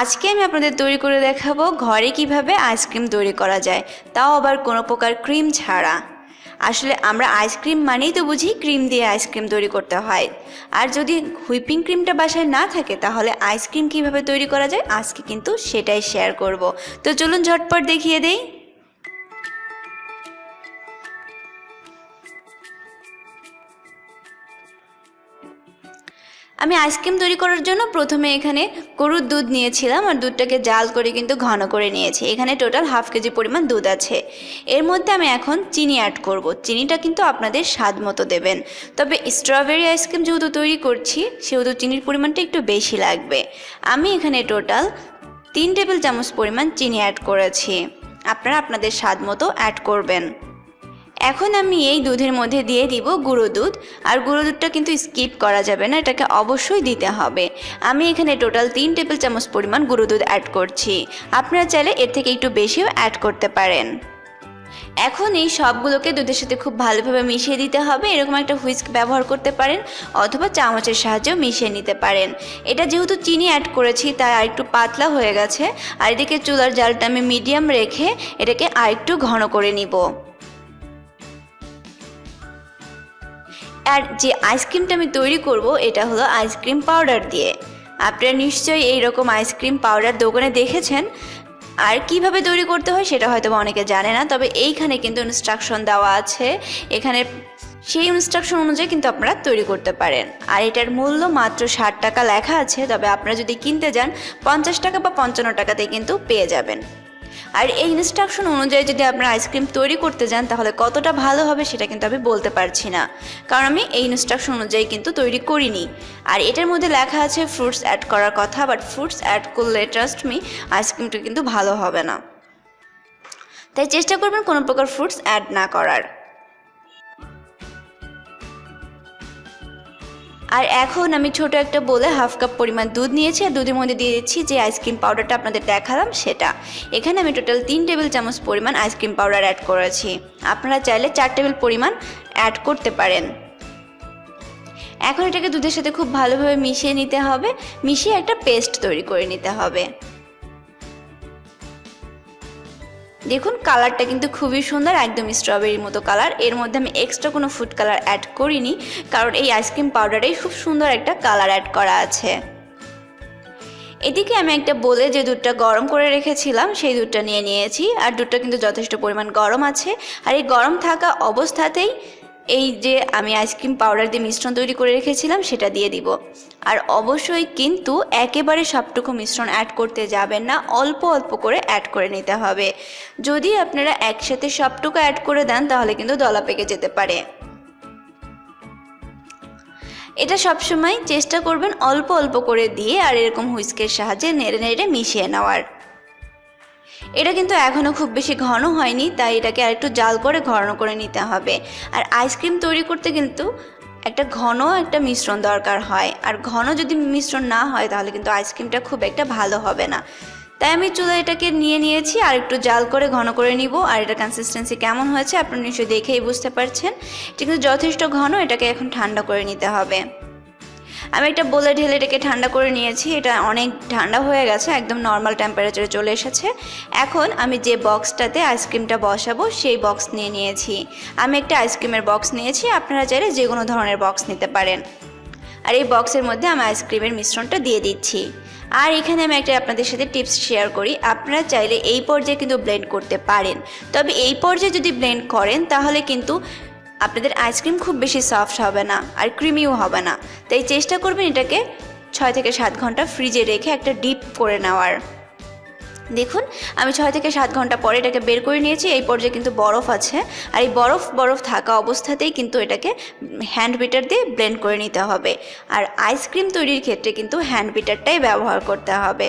আজকে আমি আপনাদের তৈরি করে দেখাবো ঘরে কীভাবে আইসক্রিম তৈরি করা যায়। তাও আবার কোনো প্রকার ক্রিম ছাড়া। আসলে আমরা আইসক্রিম মানেই তো বুঝি ক্রিম দিয়ে আইসক্রিম তৈরি করতে হয়। আর যদি হুইপিং ক্রিমটা বাসায় না থাকে, তাহলে আইসক্রিম কীভাবে তৈরি করা যায়, আজকে কিন্তু সেটাই শেয়ার করব। তো চলুন ঝটপট দেখিয়ে দেই। আমি আইসক্রিম তৈরি করার জন্য প্রথমে এখানে গরুর দুধ নিয়েছিলাম আর দুধটাকে জাল করে কিন্তু ঘন করে নিয়েছি। এখানে টোটাল হাফ কেজি পরিমাণ দুধ আছে। এর মধ্যে আমি এখন চিনি অ্যাড করব। চিনিটা কিন্তু আপনাদের স্বাদ মতো দেবেন। তবে স্ট্রবেরি আইসক্রিম যেহেতু তৈরি করছি, সেহেতু চিনির পরিমাণটা একটু বেশি লাগবে। আমি এখানে টোটাল তিন টেবিল চামচ পরিমাণ চিনি অ্যাড করেছি। আপনারা আপনাদের স্বাদ মতো অ্যাড করবেন। এখন আমি এই দুধের মধ্যে দিয়ে দিব গুঁড়ো দুধ। আর গুঁড়ো দুধটা কিন্তু স্কিপ করা যাবে না, এটাকে অবশ্যই দিতে হবে। আমি এখানে টোটাল তিন টেবিল চামচ পরিমাণ গুঁড়ো দুধ অ্যাড করছি। আপনারা চাইলে এর থেকে একটু বেশিও অ্যাড করতে পারেন। এখন এই সবগুলোকে দুধের সাথে খুব ভালোভাবে মিশিয়ে দিতে হবে। এরকম একটা হুইস্ক ব্যবহার করতে পারেন অথবা চামচের সাহায্যেও মিশিয়ে নিতে পারেন। এটা যেহেতু চিনি অ্যাড করেছি, তাই আরেকটু পাতলা হয়ে গেছে। আর এদিকে চুলার জালটা আমি মিডিয়াম রেখে এটাকে আরেকটু ঘন করে নিব। আর যে আইসক্রিমটা আমি তৈরি করব, এটা হলো আইসক্রিম পাউডার দিয়ে। আপনারা নিশ্চয়ই এই রকম আইসক্রিম পাউডার দোকানে দেখেছেন। আর কীভাবে তৈরি করতে হয় সেটা হয়তো অনেকে জানে না, তবে এইখানে কিন্তু ইনস্ট্রাকশন দেওয়া আছে। এখানে সেই ইনস্ট্রাকশন অনুযায়ী কিন্তু আপনারা তৈরি করতে পারেন। আর এটার মূল্য মাত্র ষাট টাকা লেখা আছে, তবে আপনারা যদি কিনতে যান, পঞ্চাশ টাকা বা পঞ্চান্ন টাকাতেই কিন্তু পেয়ে যাবেন। আর এই ইনস্ট্রাকশন অনুযায়ী যদি আপনারা আইসক্রিম তৈরি করতে যান, তাহলে কতটা ভালো হবে সেটা কিন্তু আমি বলতে পারছি না। কারণ আমি এই ইনস্ট্রাকশন অনুযায়ী কিন্তু তৈরি করিনি। আর এটার মধ্যে লেখা আছে ফ্রুটস অ্যাড করার কথা বাট ফ্রুটস অ্যাড করলে ট্রাস্ট মি আইসক্রিমটা কিন্তু ভালো হবে না। তাই চেষ্টা করবেন কোনো প্রকার ফ্রুটস অ্যাড না করার। আর এখন আমি ছোট একটা বলে হাফ কাপ পরিমাণ দুধ নিয়েছি আর দুধের মধ্যে দিয়ে দিচ্ছি যে আইসক্রিম পাউডারটা আপনাদের দেখালাম সেটা। এখানে আমি টোটাল তিন টেবিল চামচ পরিমাণ আইসক্রিম পাউডার অ্যাড করেছি। আপনারা চাইলে চার টেবিল পরিমাণ অ্যাড করতে পারেন। এখন এটাকে দুধের সাথে খুব ভালোভাবে মিশিয়ে নিতে হবে। মিশিয়ে একটা পেস্ট তৈরি করে নিতে হবে। দেখুন, কালারটা কিন্তু খুবই সুন্দর, একদম স্ট্রবেরির মতো কালার। এর মধ্যে আমি এক্সট্রা কোনো ফুড কালার অ্যাড করিনি, কারণ এই আইসক্রিম পাউডারেই খুব সুন্দর একটা কালার অ্যাড করা আছে। এদিকে আমি একটা বলে যে দুধটা গরম করে রেখেছিলাম, সেই দুধটা নিয়ে নিয়েছি। আর দুধটা কিন্তু যথেষ্ট পরিমাণ গরম আছে। আর এই গরম থাকা অবস্থাতেই এই যে আমি আইসক্রিম পাউডার দিয়ে মিশ্রণ তৈরি করে রেখেছিলাম, সেটা দিয়ে দিব। আর অবশ্যই কিন্তু একেবারে সবটুকু মিশ্রণ অ্যাড করতে যাবেন না, অল্প অল্প করে অ্যাড করে নিতে হবে। যদি আপনারা একসাথে সবটুকু অ্যাড করে দেন, তাহলে কিন্তু দলা পেকে যেতে পারে। এটা সবসময় চেষ্টা করবেন অল্প অল্প করে দিয়ে, আর এরকম হুইস্কের সাহায্যে নেড়ে নেড়ে মিশিয়ে নেওয়ার। এটা কিন্তু এখনও খুব বেশি ঘন হয়নি, তাই এটাকে আরেকটু জাল করে ঘন করে নিতে হবে। আর আইসক্রিম তৈরি করতে কিন্তু একটা ঘন একটা মিশ্রণ দরকার হয়। আর ঘন যদি মিশ্রণ না হয়, তাহলে কিন্তু আইসক্রিমটা খুব একটা ভালো হবে না। তাই আমি চুলা এটাকে নিয়ে নিয়েছি, আর একটু জাল করে ঘন করে নিব। আর এটা কনসিস্টেন্সি কেমন হয়েছে, আপনারা নিশ্চয়ই দেখেই বুঝতে পারছেন। এটা কিন্তু যথেষ্ট ঘন, এটাকে এখন ঠান্ডা করে নিতে হবে। আমি একটা বলে ঢেলে এটাকে ঠান্ডা করে নিয়েছি। এটা অনেক ঠান্ডা হয়ে গেছে, একদম নর্মাল টেম্পারেচারে চলে এসেছে। এখন আমি যে বক্সটাতে আইসক্রিমটা বসাবো, সেই বক্স নিয়ে নিয়েছি। আমি একটা আইসক্রিমের বক্স নিয়েছি, আপনারা চাইলে যে কোনো ধরনের বক্স নিতে পারেন। আর এই বক্সের মধ্যে আমি আইসক্রিমের মিশ্রণটা দিয়ে দিচ্ছি। আর এখানে আমি একটা আপনাদের সাথে টিপস শেয়ার করি। আপনারা চাইলে এই পর্যায়ে কিন্তু ব্লেন্ড করতে পারেন। তবে এই পর্যায়ে যদি ব্লেন্ড করেন, তাহলে কিন্তু আপনাদের আইসক্রিম খুব বেশি সফট হবে না আর ক্রিমিও হবে না। তাই চেষ্টা করবেন এটাকে ছয় থেকে সাত ঘণ্টা ফ্রিজে রেখে একটা ডিপ করে নেওয়ার। দেখুন, আমি ছয় থেকে সাত ঘণ্টা পরে এটাকে বের করে নিয়েছি। এই পর্যায়ে কিন্তু বরফ আছে আর এই বরফ বরফ থাকা অবস্থাতেই কিন্তু এটাকে হ্যান্ড বিটার দিয়ে ব্লেন্ড করে নিতে হবে। আর আইসক্রিম তৈরির ক্ষেত্রে কিন্তু হ্যান্ড বিটারটাই ব্যবহার করতে হবে।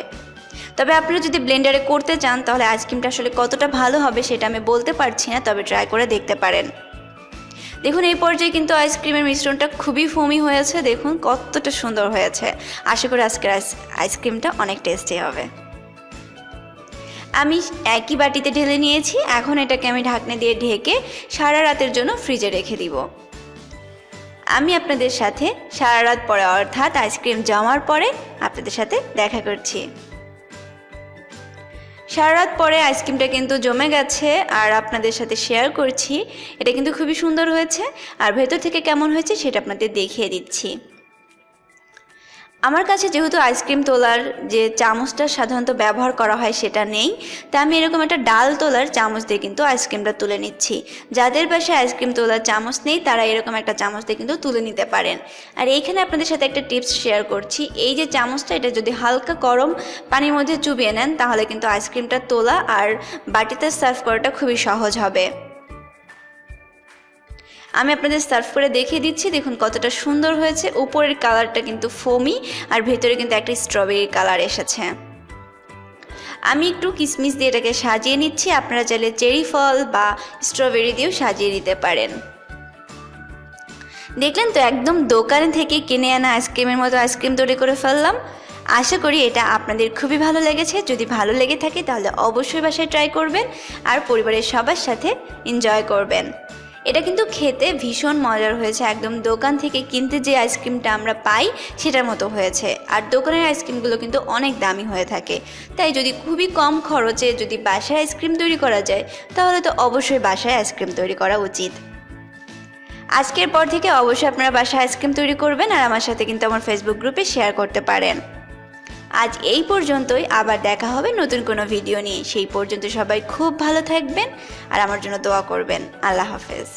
তবে আপনারা যদি ব্লেন্ডারে করতে চান, তাহলে আইসক্রিমটা আসলে কতটা ভালো হবে সেটা আমি বলতে পারছি না, তবে ট্রাই করে দেখতে পারেন। দেখুন, এই পর্যায়ে কিন্তু আইসক্রিমের মিশ্রণটা খুবই ফমি হয়েছে। দেখুন, কতটা সুন্দর হয়েছে। আশা করি আজকের আইসক্রিমটা অনেক টেস্টি হবে। আমি একই বাটিতে ঢেলে নিয়েছি। এখন এটাকে আমি ঢাকনে দিয়ে ঢেকে সারা রাতের জন্য ফ্রিজে রেখে দিব। আমি আপনাদের সাথে সারা রাত পরে, অর্থাৎ আইসক্রিম জমার পরে আপনাদের সাথে দেখা করছি। সারা রাত পরে আইসক্রিমটা কিন্তু জমে গেছে আর আপনাদের সাথে শেয়ার করছি। এটা কিন্তু খুবই সুন্দর হয়েছে। আর ভেতর থেকে কেমন হয়েছে সেটা আপনাদের দেখিয়ে দিচ্ছি। আমার কাছে যেহেতু আইসক্রিম তোলার যে চামচটা সাধারণত ব্যবহার করা হয় সেটা নেই তা আমি এরকম একটা ডাল তোলার চামচ দিয়ে কিন্তু আইসক্রিমটা তুলে নিচ্ছি। যাদের পাশে আইসক্রিম তোলার চামচ নেই, তারা এরকম একটা চামচ দিয়ে কিন্তু তুলে নিতে পারেন। আর এইখানে আপনাদের সাথে একটা টিপস শেয়ার করছি। এই যে চামচটা, এটা যদি হালকা গরম পানির মধ্যে চুবিয়ে নেন, তাহলে কিন্তু আইসক্রিমটা তোলা আর বাটিতে সার্ভ করাটা খুবই সহজ হবে। আমি আপনাদের সার্ভ করে দেখিয়ে দিচ্ছি। দেখুন কতটা সুন্দর হয়েছে। উপরের কালারটা কিন্তু ফোমি, আর ভেতরে কিন্তু একটা স্ট্রবেরি কালার এসেছে। আমি একটু কিসমিস দিয়ে এটাকে সাজিয়ে নিচ্ছি। আপনারা চাইলে চেরি ফল বা স্ট্রবেরি দিয়েও সাজিয়ে নিতে পারেন। দেখলেন তো একদম দোকান থেকে কিনে আনা আইসক্রিমের মতো আইসক্রিম তৈরি করে ফেললাম। আশা করি এটা আপনাদের খুবই ভালো লেগেছে। যদি ভালো লেগে থাকে তাহলে অবশ্যই বাসায় ট্রাই করবেন, আর পরিবারের সবার সাথে এনজয় করবেন। এটা কিন্তু খেতে ভীষণ মজার হয়েছে। একদম দোকান থেকে কিনতে যে আইসক্রিমটা আমরা পাই, সেটার মতো হয়েছে। আর দোকানের আইসক্রিমগুলো কিন্তু অনেক দামি হয়ে থাকে। তাই যদি খুবই কম খরচে যদি বাসায় আইসক্রিম তৈরি করা যায়, তাহলে তো অবশ্যই বাসায় আইসক্রিম তৈরি করা উচিত। আজকের পর থেকে অবশ্যই আপনারা বাসায় আইসক্রিম তৈরি করবেন আর আমার সাথে কিন্তু আমার ফেসবুক গ্রুপে শেয়ার করতে পারেন। আজ এই পর্যন্তই, আবার দেখা হবে নতুন কোনো ভিডিও নিয়ে। সেই পর্যন্ত সবাই খুব ভালো থাকবেন আর আমার জন্য দোয়া করবেন। আল্লাহ হাফেজ।